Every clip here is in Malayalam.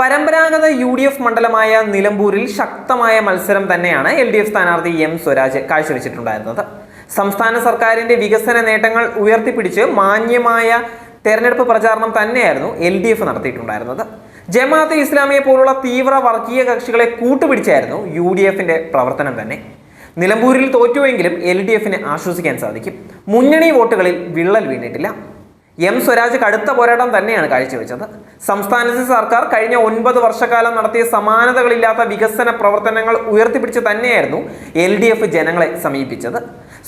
പരമ്പരാഗത യു ഡി എഫ് മണ്ഡലമായ നിലമ്പൂരിൽ ശക്തമായ മത്സരം തന്നെയാണ് എൽ ഡി എഫ് സ്ഥാനാർത്ഥി എം സ്വരാജ് കാഴ്ചവെച്ചിട്ടുണ്ടായിരുന്നത്. സംസ്ഥാന സർക്കാരിന്റെ വികസന നേട്ടങ്ങൾ ഉയർത്തിപ്പിടിച്ച് മാന്യമായ തെരഞ്ഞെടുപ്പ് പ്രചാരണം തന്നെയായിരുന്നു എൽ ഡി എഫ് നടത്തിയിട്ടുണ്ടായിരുന്നത്. ജമാഅത്ത് ഇസ്ലാമിയെ പോലുള്ള തീവ്ര വർഗീയ കക്ഷികളെ കൂട്ടുപിടിച്ചായിരുന്നു യു ഡി എഫിന്റെ പ്രവർത്തനം തന്നെ. നിലമ്പൂരിൽ തോറ്റുവെങ്കിലും എൽ ഡി എഫിന് ആശ്വസിക്കാൻ സാധിക്കും. മുന്നണി വോട്ടുകളിൽ വിള്ളൽ വീണിട്ടില്ല. എം സ്വരാജ് കടുത്ത പോരാട്ടം തന്നെയാണ് കാഴ്ചവെച്ചത്. സംസ്ഥാനത്തെ സർക്കാർ കഴിഞ്ഞ ഒൻപത് വർഷക്കാലം നടത്തിയ സമാനതകളില്ലാത്ത വികസന പ്രവർത്തനങ്ങൾ ഉയർത്തിപ്പിടിച്ച് തന്നെയായിരുന്നു എൽ ഡി എഫ് ജനങ്ങളെ സമീപിച്ചത്.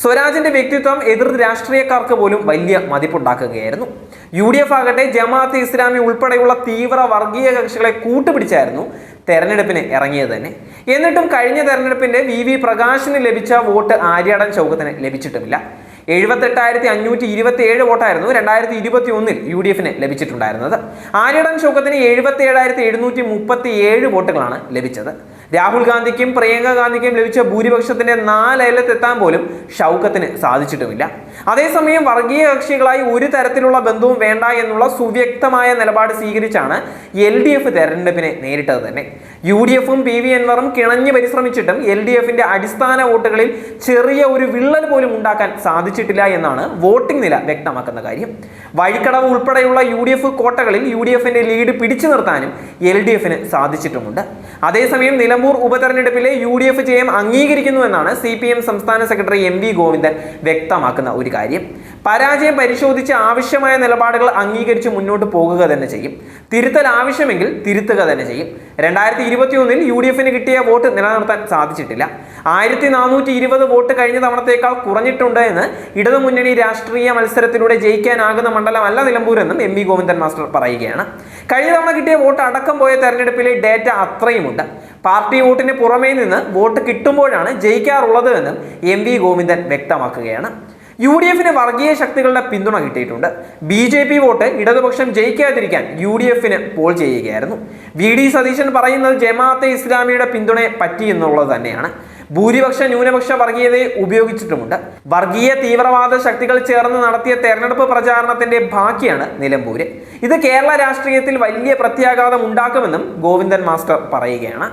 സ്വരാജിന്റെ വ്യക്തിത്വം എതിർ രാഷ്ട്രീയക്കാർക്ക് പോലും വലിയ മതിപ്പുണ്ടാക്കുകയായിരുന്നു. യു ഡി എഫ് ആകട്ടെ ജമാഅത്ത് ഇസ്ലാമി ഉൾപ്പെടെയുള്ള തീവ്ര വർഗീയ കക്ഷികളെ കൂട്ടുപിടിച്ചായിരുന്നു തെരഞ്ഞെടുപ്പിന് ഇറങ്ങിയത് തന്നെ. എന്നിട്ടും കഴിഞ്ഞ തെരഞ്ഞെടുപ്പിന്റെ വി വി പ്രകാശിന് ലഭിച്ച വോട്ട് ആര്യാടൻ ചൗക്കത്തിന് ലഭിച്ചിട്ടുമില്ല. എഴുപത്തെട്ടായിരത്തി അഞ്ഞൂറ്റി ഇരുപത്തി ഏഴ് വോട്ടായിരുന്നു രണ്ടായിരത്തി ഇരുപത്തി ഒന്നിൽ യു ഡി എഫിന് ലഭിച്ചിട്ടുണ്ടായിരുന്നത്. ആര്യടൻ ശോകത്തിന് എഴുപത്തി ഏഴായിരത്തി എഴുന്നൂറ്റി മുപ്പത്തി ഏഴ് വോട്ടുകളാണ് ലഭിച്ചത്. രാഹുൽ ഗാന്ധിക്കും പ്രിയങ്ക ഗാന്ധിക്കും ലഭിച്ച ഭൂരിപക്ഷത്തിന്റെ നാലയലത്തെത്താൻ പോലും ഷൗക്കത്തിന് സാധിച്ചിട്ടുമില്ല. അതേസമയം വർഗീയ കക്ഷികളായി ഒരു തരത്തിലുള്ള ബന്ധവും വേണ്ട എന്നുള്ള സുവ്യക്തമായ നിലപാട് സ്വീകരിച്ചാണ് എൽ ഡി എഫ് തെരഞ്ഞെടുപ്പിനെ നേരിട്ടത് തന്നെ. യു ഡി എഫും പി വി അൻവറും കിണഞ്ഞു പരിശ്രമിച്ചിട്ടും എൽ ഡി എഫിന്റെ അടിസ്ഥാന വോട്ടുകളിൽ ചെറിയ ഒരു വിള്ളൽ പോലും ഉണ്ടാക്കാൻ സാധിച്ചിട്ടില്ല എന്നാണ് വോട്ടിംഗ് നില വ്യക്തമാക്കുന്ന കാര്യം. വഴിക്കടവ് ഉൾപ്പെടെയുള്ള യു ഡി എഫ് കോട്ടകളിൽ യു ഡി എഫിന്റെ ലീഡ് പിടിച്ചു നിർത്താനും എൽ ഡി എഫിന് സാധിച്ചിട്ടുമുണ്ട്. അതേസമയം നിലമ്പൂർ ഉപതെരഞ്ഞെടുപ്പിലെ യു ഡി എഫ് ജയം അംഗീകരിക്കുന്നുവെന്നാണ് സി പി എം സംസ്ഥാന സെക്രട്ടറി എം വി ഗോവിന്ദൻ വ്യക്തമാക്കുന്ന ഒരു കാര്യം. പരാജയം പരിശോധിച്ച് ആവശ്യമായ നിലപാടുകൾ അംഗീകരിച്ച് മുന്നോട്ട് പോകുക തന്നെ ചെയ്യും. തിരുത്തൽ ആവശ്യമെങ്കിൽ തിരുത്തുക തന്നെ ചെയ്യും. രണ്ടായിരത്തി ഇരുപത്തി ഒന്നിൽ യു ഡി എഫിന് കിട്ടിയ വോട്ട് നിലനിർത്താൻ സാധിച്ചിട്ടില്ല. ആയിരത്തി നാനൂറ്റി ഇരുപത് വോട്ട് കഴിഞ്ഞ തവണത്തേക്കാൾ കുറഞ്ഞിട്ടുണ്ട് എന്ന് ഇടതുമുന്നണി രാഷ്ട്രീയ മത്സരത്തിലൂടെ ജയിക്കാനാകുന്ന മണ്ഡലമല്ല നിലമ്പൂരെന്നും എം വി ഗോവിന്ദൻ മാസ്റ്റർ പറയുകയാണ്. കഴിഞ്ഞ തവണ കിട്ടിയ വോട്ട് അടക്കം പോയ തെരഞ്ഞെടുപ്പിലെ ഡേറ്റ അത്രയുമുണ്ട്. പാർട്ടി വോട്ടിന് പുറമേ നിന്ന് വോട്ട് കിട്ടുമ്പോഴാണ് ജയിക്കാറുള്ളത് എന്നും എം വി ഗോവിന്ദൻ വ്യക്തമാക്കുകയാണ്. യു ഡി എഫിന് വർഗീയ ശക്തികളുടെ പിന്തുണ കിട്ടിയിട്ടുണ്ട്. ബി ജെ പി വോട്ട് ഇടതുപക്ഷം ജയിക്കാതിരിക്കാൻ യു ഡി എഫിന് പോൾ ചെയ്യുകയായിരുന്നു. വി ഡി സതീശൻ പറയുന്നത് ജമാഅത്തെ ഇസ്ലാമിയുടെ പിന്തുണയെ പറ്റി എന്നുള്ളത് തന്നെയാണ്. ഭൂരിപക്ഷ ന്യൂനപക്ഷ വർഗീയതയെ ഉപയോഗിച്ചിട്ടുമുണ്ട്. വർഗീയ തീവ്രവാദ ശക്തികൾ ചേർന്ന് നടത്തിയ തെരഞ്ഞെടുപ്പ് പ്രചാരണത്തിന്റെ ബാക്കിയാണ് നിലമ്പൂര്. ഇത് കേരള രാഷ്ട്രീയത്തിൽ വലിയ പ്രത്യാഘാതം ഉണ്ടാക്കുമെന്നും ഗോവിന്ദൻ മാസ്റ്റർ പറയുകയാണ്.